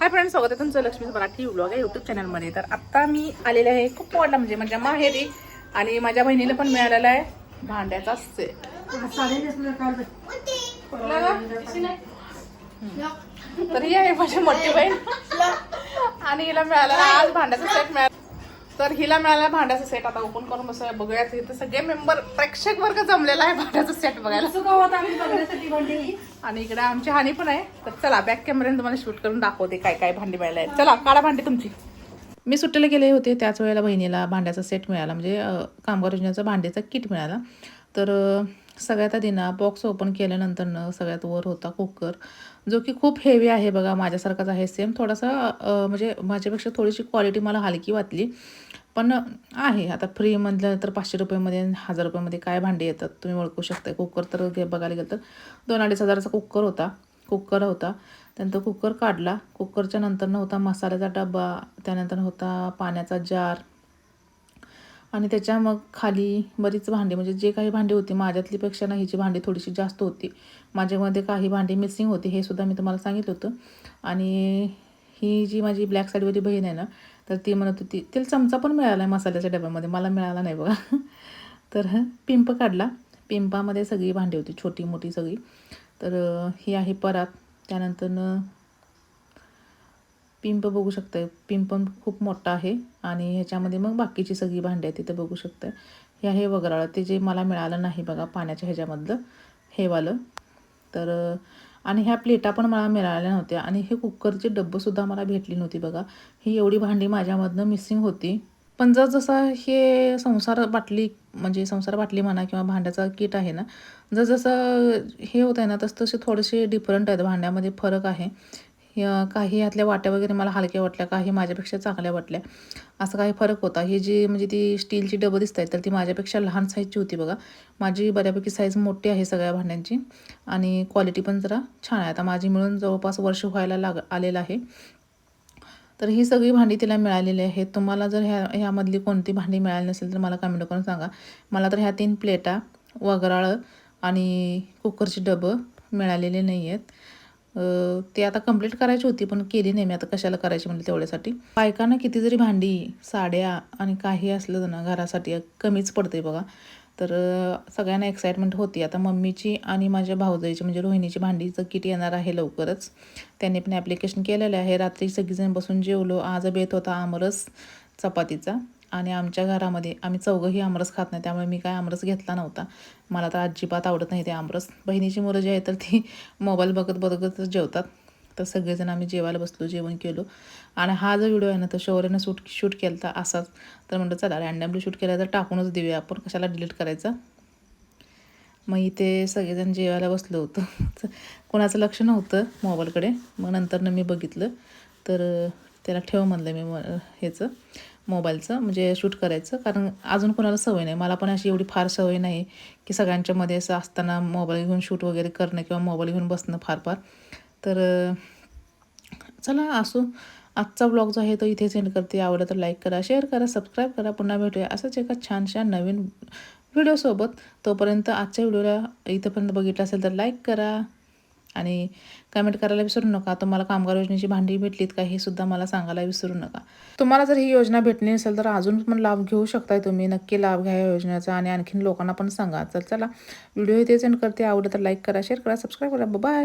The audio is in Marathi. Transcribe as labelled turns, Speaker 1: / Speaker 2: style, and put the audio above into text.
Speaker 1: हाय फ्रेंड स्वागत आहे तुमचं लक्ष्मी मराठी व्लॉग आहे युट्यूब चॅनलमध्ये तर आत्ता मी आलेले आहे खूप वाटला म्हणजे माझ्या माहेरी आणि माझ्या बहिणीला पण मिळालेला आहे भांड्याचा सेट तर ही आहे माझी मोठी बहीण. आणि हिला मिळाला आज भांड्याचा सेट मिळाला. तर हिला मिळाला भांड्याचा सेट आता ओपन करून बसूया बघूयात. इथं सगळे मेंबर प्रेक्षक वर्ग जमलेला आहे भांड्याचा सेट बघायला. आणि इकडे आमची हानी पण आहे. तर चला बॅक कॅमेऱ्याने तुम्हाला शूट करून दाखवते काय काय भांडी मिळाले आहेत. चला काढा भांडी तुमची. मी सुट्टीला गेले होते त्याच वेळेला बहिणीला भांड्याचा सेट मिळाला. म्हणजे कामगार योजनेचा भांड्याचा किट मिळाला. तर सगळ्यात आधी ना बॉक्स ओपन केल्यानंतर सगळ्यात वर होता कुकर. जो की खूप हेवी आहे बघा माझ्यासारखाच आहे सेम थोडासा म्हणजे माझ्यापेक्षा थोडीशी क्वालिटी मला हलकी वाटली. पण आहे. आता फ्री म्हटलं तर पाचशे रुपयामध्ये हजार रुपयामध्ये काय भांडे येतात? तुम्ही ओळखू शकता कुकर तर घे- बघायला गेलं तर दोन अडीच हजाराचा कुकर होता. कुकर होता. त्यानंतर कुकर काढला. कुकरच्या नंतर होता मसाल्याचा डबा त्यानंतर होता पाण्याचा जार. आणि त्याच्या मग खाली बरीच भांडी म्हणजे जे काही भांडी होती माझ्यातलीपेक्षा ना हिची भांडी थोडीशी जास्त होती. माझ्यामध्ये काही भांडी मिसिंग होती हे सुद्धा मी तुम्हाला सांगितलं होतं. आणि ही जी माझी ब्लॅक साईडवाली बहीण आहे ना तर ती म्हणत होती तिला चमचा पण मिळाला आहे मसाल्याच्या डब्यामध्ये मला मिळाला नाही बघा. तर पिंप काढला. पिंपामध्ये सगळी भांडी होती छोटी मोठी सगळी. तर ही आहे परात. त्यानंतर पिंप बघू शकताय. पिंप पण खूप मोठा आहे आणि ह्याच्यामध्ये मग बाकीची सगळी भांडी आहेत तिथं बघू शकताय. हे आहे वगराळं. ते जे मला मिळालं नाही बघा पाण्याच्या ह्याच्यामधलं हे वालं. तर आणि ह्या प्लेटा पण मला मिळाल्या नव्हत्या. आणि हे कुकरचे डब्बंसुद्धा मला भेटली नव्हती बघा. ही एवढी भांडी माझ्यामधनं मिसिंग होती. पण जसजसा हे संसार बाटली म्हणजे संसार बाटली म्हणा किंवा भांड्याचा किट आहे ना जसजसं हे होत आहे ना तसं तसे थोडेसे डिफरंट आहेत. भांड्यामध्ये फरक आहे. काही यातल्या वाट्या वगैरे मला हलक्या वाटल्या काही माझ्यापेक्षा चांगल्या वाटल्या. असं काही फरक होता. ही जी म्हणजे ती स्टीलची डबं दिसत आहेत तर ती माझ्यापेक्षा लहान साईजची होती बघा. माझी बऱ्यापैकी साईज मोठी आहे सगळ्या भांड्यांची आणि क्वालिटी पण जरा छान आहे. आता माझी मिळून जवळपास वर्ष व्हायला लाग आलेलं आहे. तर ही सगळी भांडी तिला मिळालेली आहेत. तुम्हाला जर ह्या ह्यामधली कोणती भांडी मिळाली नसेल तर मला कमेंट करून सांगा. मला तर ह्या तीन प्लेटा वगराळं आणि कुकरची डबं मिळालेले नाही आहेत ते आता कंप्लीट करायची होती पण केली नाही. मी आता कशाला करायची म्हणजे तेवढ्यासाठी. बायकांना किती जरी भांडी साड्या आणि काही असलं ना घरासाठी कमीच पडते बघा. तर सगळ्यांना एक्साइटमेंट होती. आता मम्मीची आणि माझ्या भाऊजाईची म्हणजे रोहिणीची भांडीचं किट येणार आहे लवकरच. त्यांनी पण ॲप्लिकेशन केलेलं आहे. रात्री सगळीजण बसून जेवलो. आज बेत होता आमरस चपातीचा. आणि आमच्या घरामध्ये आम्ही चौघंही आमरस खात नाही त्यामुळे मी काय आमरस घेतला नव्हता. मला तर अजिबात आवडत नाही ते आमरस. बहिणीची मुलं जी आहे तर ती मोबाईल बघत बघतच जेवतात. तर सगळेजण आम्ही जेवायला बसलो जेवण केलो. आणि हा जो व्हिडिओ आहे ना तो शौर्यानं शूट शूट केला होता असाच. तर म्हणलं चला रॅन्डमली शूट केला तर टाकूनच देऊया आपण कशाला डिलीट करायचं? मग इथे सगळेजण जेवायला बसलो होतो. कोणाचं लक्ष नव्हतं मोबाईलकडे. मग नंतरनं मी बघितलं. तर त्याला ठेव म्हणलं मी म- ह्याचं. मोबाईलचं म्हणजे शूट करायचं. कारण अजून कोणाला सवय नाही. मला पण अशी एवढी फार सवय नाही की सगळ्यांच्यामध्ये असं असताना मोबाईल घेऊन शूट वगैरे करणं किंवा मोबाईल घेऊन बसणं फार फार. तर चला असो. आजचा ब्लॉग जो आहे तो इथे सेंड करते. आवडलं तर लाईक करा शेअर करा सबस्क्राईब करा. पुन्हा भेटूया असंच एका छानशा नवीन व्हिडिओसोबत तोपर्यंत आजच्या व्हिडिओला इथंपर्यंत बघितलं असेल तर लाईक करा. आणि कमेंट करायला विसरू नका. तुम्हाला कामगार योजनेची भांडी भेटलीत का हे सुद्धा मला सांगायला विसरू नका. तुम्हाला जर ही योजना भेटली नसेल तर अजून पण लाभ घेऊ शकताय तुम्ही. नक्की लाभ घ्या या योजनेचा आणि आणखीन लोकांना पण सांगा. चल चला व्हिडिओ इथे सेंड करते. आवडलं तर लाईक करा शेअर करा सबस्क्राईब करा. बाय